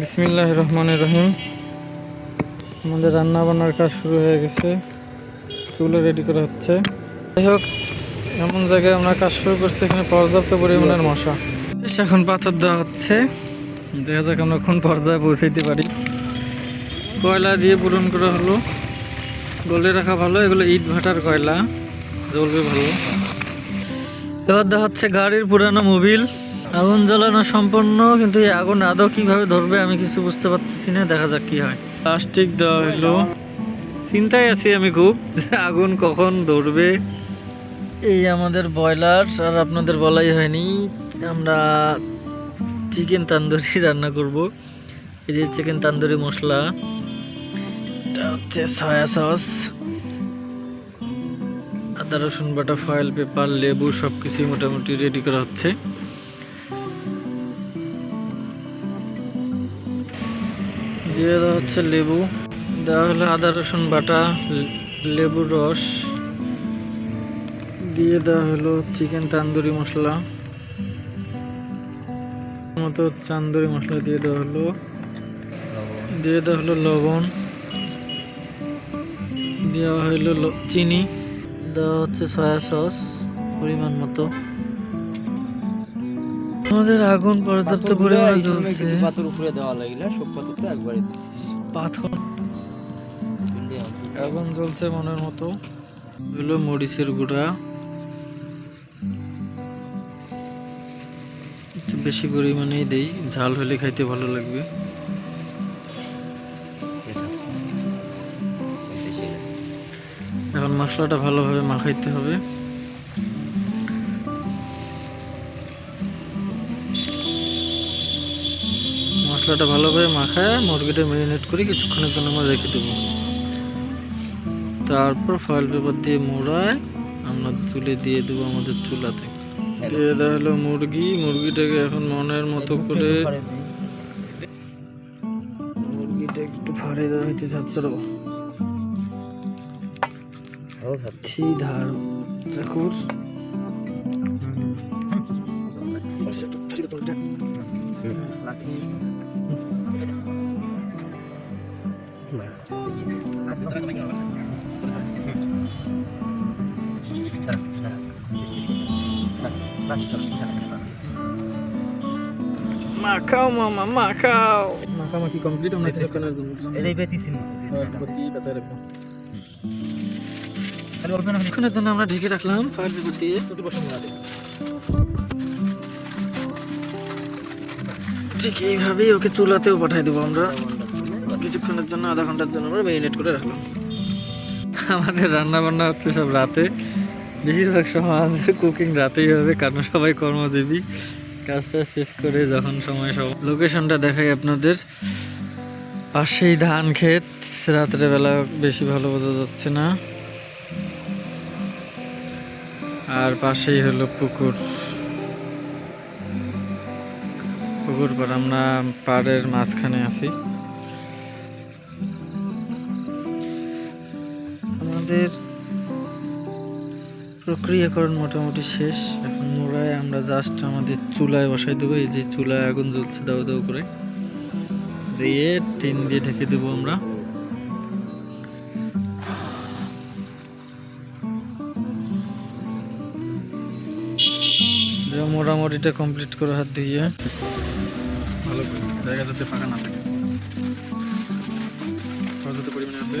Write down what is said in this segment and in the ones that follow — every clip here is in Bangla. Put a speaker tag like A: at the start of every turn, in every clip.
A: বিসমিল্লাহ রহমানের রহিম। আমাদের রান্না বান্নার কাজ শুরু হয়ে গেছে। চুলো রেডি করা হচ্ছে। যাই হোক, এমন জায়গায় আমরা কাজ শুরু করছি, এখানে পর্যাপ্ত পরিমাণের মশা। এখন পাথর দেওয়া হচ্ছে। দেখা যাক আমরা কোন পর্যায়ে পৌঁছাইতে পারি। কয়লা দিয়ে পূরণ করা হলো। গলে রাখা ভালো, এগুলো ইট ভাটার কয়লা। জ্বলবে ভালো। এবার দেখা হচ্ছে গাড়ির পুরানো মোবিল। আগুন জ্বালানো সম্পন্ন, কিন্তু এই আগুন আদৌ কীভাবে ধরবে আমি কিছু বুঝতে পারতেছি না, দেখা যাক কি হয়। প্লাস্টিক দেওয়া হলো চিন্তায় আছি আমি খুব যে আগুন কখন ধরবে। এই আমাদের ব্রয়লার, আর আপনাদের বলাই হয়নি, আমরা চিকেন তান্দুরি রান্না করব। এই যে চিকেন তান্দুরি মশলা, এটা হচ্ছে সয়া সস, আদা রসুন বাটা ফয়েল পেপার লেবু সব কিছুই মোটামুটি রেডি করা হচ্ছে। দিয়ে দেওয়া হচ্ছে লেবু। দেওয়া হলো আদা, রসুন বাটা, লেবুর রস। দিয়ে দেওয়া হলো চিকেন তান্দুরি মশলা। মতো তান্দুরি মশলা দিয়ে দেওয়া হলো। দিয়ে দেওয়া হলো লবণ। দেওয়া হলো চিনি। দেওয়া হচ্ছে সয়া সস, পরিমাণ মতো। আমাদের আগুন পর্যাপ্ত পরিমাণে জ্বলছে।
B: পাথর উপরে দেওয়া লাগিলে সব পাথর তো একবারে
A: পাথর। আগুন জ্বলছে মনের মতো। হলো মরিচের গুঁড়া। একটু বেশি পরিমাণেই দেই ঝাল হলে খাইতে ভালো লাগবে। এখন মশলাটা ভালোভাবে মাখাইতে হবে। মশলাটা ভালোভাবে মাখায় মুরগিটা ম্যারিনেট করে কিছুক্ষণের জন্য আমরা রেখে দেবো। তারপর ফয়েল পেপার দিয়ে মোড়ায় আমরা তুলে দিয়ে দেবো আমাদের চুলাতে। দেওয়া হলো মুরগি মুরগিটাকে এখন মনের মতো করে মুরগিটা একটু ফাড়ে দেওয়া হইতে থি ধার চাকুর। মাখাও মামা মাখাও। মাখামাখি কমপ্লিট আমরা কিছুক্ষণের জন্য?
B: এটাই পেতিছি
A: আমরা ঢেকে রাখলাম। ফায়ার পেপার দিয়ে ঠিক এইভাবেই ওকে চুলাতেও পাঠিয়ে দেবো আমরা। কিছুক্ষণের জন্য, আধা ঘণ্টার জন্য আমরা ম্যারিনেট করে রাখলাম। আমাদের রান্না বান্না হচ্ছে সব রাতে। বেশিরভাগ সময় আমাদের কুকিং রাতেই হবে, কারণ সবাই কর্মজীবী। কাজটা শেষ করে যখন সময় সব লোকেশনটা দেখাই আপনাদের। পাশেই ধান ক্ষেত, রাত্রেবেলা বেশি ভালো বোঝা যাচ্ছে না। আর পাশেই হলো পুকুর। পুকুর পর আমরা পাড়ের মাঝখানে আছি। আমাদের প্রক্রিয়াকরণ মোটামুটি শেষ। এখন মোড়ায় আমরা জাস্ট আমাদের চুলায় বসাই দেবো। এই যে চুলায় আগুন জ্বলছে দাও দাও করে। দিয়ে টিন দিয়ে ঢেকে দেবো আমরা। মোটামুটিটা কমপ্লিট করে হাত দিয়ে ভালো করে। জায়গা যাতে ফাঁকা না থাকে। পরিমাণে আছে।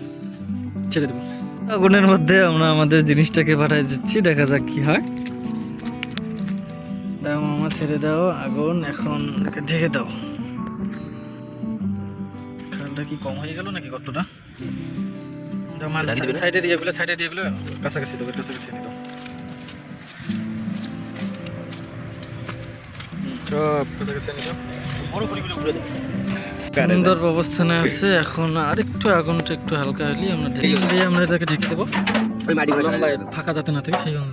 A: ছেড়ে দেবো। আগুনের মধ্যে আমরা আমাদের জিনিসটাকে পাঠিয়ে দিচ্ছি দেখা যাক কি হয়। দাও মামা ছেড়ে দাও আগুন এখন ঢেকে দাও। খালটা কি কম হয়ে গেল নাকি কতটা? সাইডের ইয়েগুলো সাইডের ইয়েগুলো কাছাকাছি দেবো কাছাকাছি দাও সব কাছাকাছি নিয়ে দাও
B: বড় করিগুলো ঘুরে দেয়
A: সুন্দর অবস্থানে আছে এখন আরেকটু আগুনটা একটু হালকা হলে আমরা ঢেকে দিয়ে আমরা এটাকে ঢেকে দেবো। লম্বায় ফাঁকা যাতে না থাকে সেই জন্য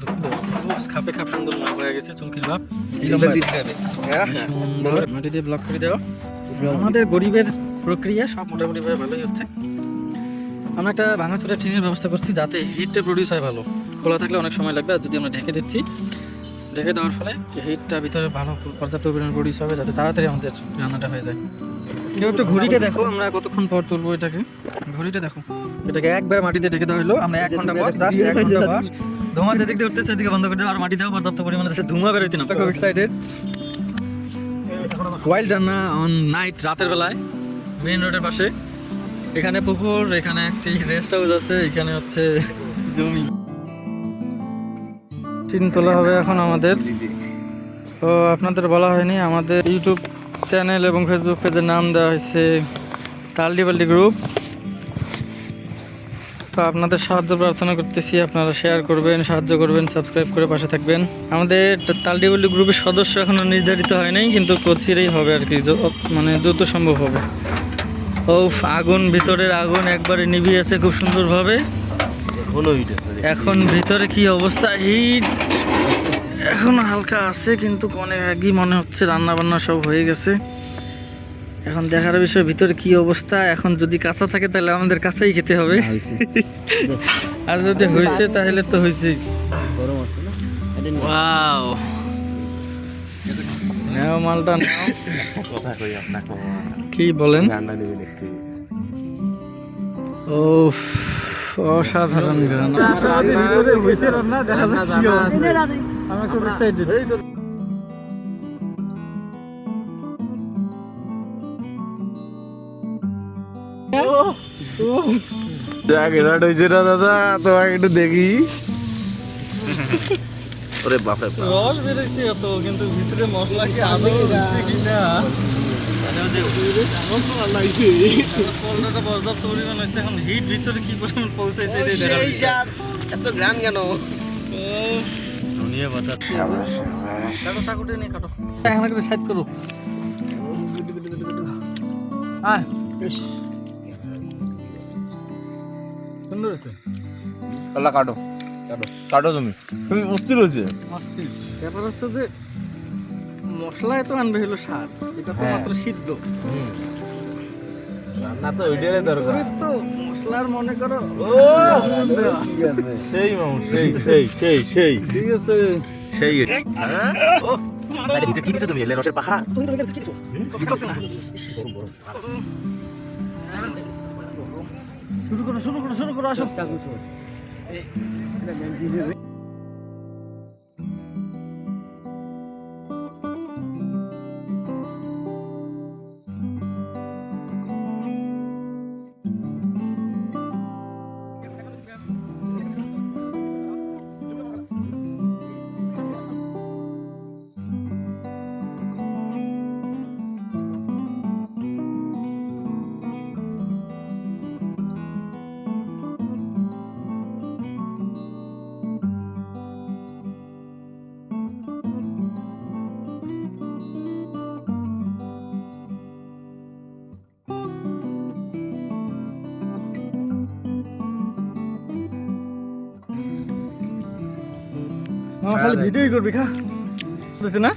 A: খাপে খাপ সুন্দর মাপ হয়ে গেছে চুমকির ভাব।
B: হ্যাঁ,
A: সুন্দর মাটি দিয়ে ব্লক করে দেওয়া। আমাদের গরিবের প্রক্রিয়া সব মোটামুটি ভাবে ভালোই হচ্ছে। আমরা একটা ভাঙাচোরা টিনের ব্যবস্থা করছি যাতে হিটটা প্রডিউস হয় ভালো। খোলা থাকলে অনেক সময় লাগবে আর যদি আমরা ঢেকে দিচ্ছি ঢেকে দেওয়ার ফলে হিটটা ভিতরে ভালো পর্যাপ্ত পরিমাণ প্রডিউস হবে যাতে তাড়াতাড়ি আমাদের রান্নাটা হয়ে যায়। কেউ একটু ঘড়িটা দেখো আমরা কতক্ষণ পর তুলবো এটাকে? ঘড়িটা দেখো। এটাকে একবার মাটিতে ঢেকে দেওয়া হলো আমরা এক ঘণ্টা পর জাস্ট এক ঘণ্টা পর ধোঁয়া যেদিক দিয়ে উঠতেছে এদিকে বন্ধ করে দেওয়া আর মাটি দেওয়া পর্যাপ্ত পরিমাণে যাতে ধোঁয়া বেরোতে না খুব এক্সাইটেড ওয়াইল্ড রান্না অন নাইট রাতের বেলায় মেইন রোডের পাশে। এখানে পুকুর এখানে একটি রেস্ট হাউস আছে এখানে হচ্ছে জমি। চিন তোলা হবে এখন আমাদের। তো আপনাদের বলা হয়নি আমাদের ইউটিউব চ্যানেল এবং ফেসবুক পেজের নাম দেওয়া হয়েছে তালডিবাল্ডি গ্রুপ তো আপনাদের সাহায্য প্রার্থনা করতেছি আপনারা শেয়ার করবেন সাহায্য করবেন সাবস্ক্রাইব করে পাশে থাকবেন। আমাদের তালডিবাল্ডি গ্রুপের সদস্য এখনও নির্ধারিত হয় নাই কিন্তু কচিরেই হবে আর কি মানে দ্রুত সম্ভব হবে। ও আগুন ভিতরের আগুন একবারে নিভিয়েছে খুব সুন্দরভাবে।
B: হিট
A: এখন ভিতরে কি অবস্থা? হিট এখন হালকা আছে কিন্তু অনেক আগেই মনে হচ্ছে রান্না বান্না সব হয়ে গেছে। এখন দেখার বিষয় ভিতরে কি অবস্থা? এখন যদি কাঁচা থাকে তাহলে আমাদের কাঁচাই খেতে হবে। আর যদি হয়েছে তাহলে তো হয়েছে। ওয়াও নাও মালটা নাও।
B: কথা কই আপনাকে।
A: কি বলেন? ও অসাধারণ গান। ভিতরে হয়েছে রান্না দেখা যাক আমি খুব এক্সাইটেড
C: জায়গাটা হয়েছে না দাদা? তোমাকে একটু দেখি।
B: ওরে বাপরে
A: রস বেরোইছে অত কিন্তু ভিতরে মশলা কি আদৌ হয়েছে কিনা?
B: এত গ্রাম কেন ধনিয়া পাতা
A: কাটো চাকুটা নিয়ে কাটো এখানে করে সাইড করো আয় সুন্দর
C: পাল্লা কাটো কাটো কাটো তুমি। তুমি অস্থির হয়েছে।
A: মস্তি ব্যাপার হচ্ছে যে মশলায় তো আনবে হলো স্বাদ এটা তো
C: হ্যাঁ।
A: মাত্র সিদ্ধ।
C: রান্না তো ওইটারই দরকার।
A: তো মশলার মনে করো
C: ও! সেই মামু সেই সেই সেই সেই।
A: ঠিক আছে।
B: সেই আরে ভিতরে কি দিছো তুমি? এলে রসের পাখা?
A: তুমি তো কি কিছু কথা না শুরু করো শুরু করো শুরু করো আসো। মামা খালি ভিডিওই করবি খা। বুঝছিস না?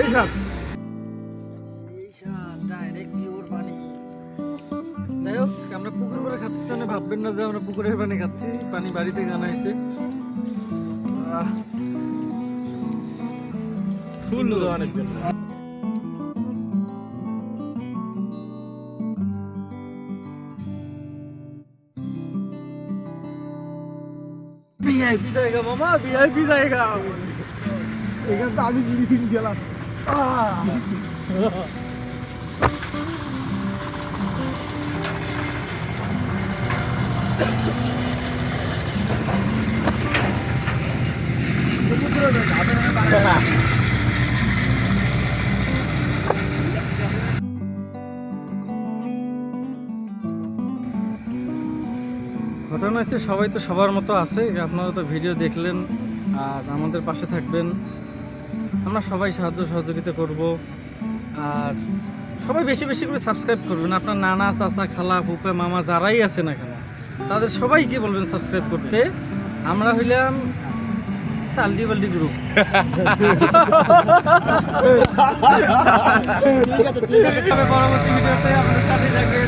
A: এই সাপ এই আমরা পুকুর করে খাচ্ছি তাহলে ভাববেন না যে আমরা পুকুরের পানি খাচ্ছি। পানি বাড়িতে গানা হয়েছে। ফুল
C: অনেক
A: ভিআইপি জায়গা মামা ভিআইপি জায়গা। এখান তো আমি গেলাম। ঘটনা হচ্ছে সবাই তো সবার মতো আছে আপনারা তো ভিডিও দেখলেন, আর আমাদের পাশে থাকবেন। আমরা সবাই সাহায্য সহযোগিতা করব, আর সবাই বেশি বেশি করে সাবস্ক্রাইব করবেন। আপনার নানা, চাচা, খালা ফুপা মামা যারাই আছে না কেন তাদের সবাইকে বলবেন সাবস্ক্রাইব করতে। আমরা হইলাম তালডি বাল্ডি গ্রুপ ঠিক আছে পরবর্তী ভিডিওতে আপনাদের সাথে থাকবে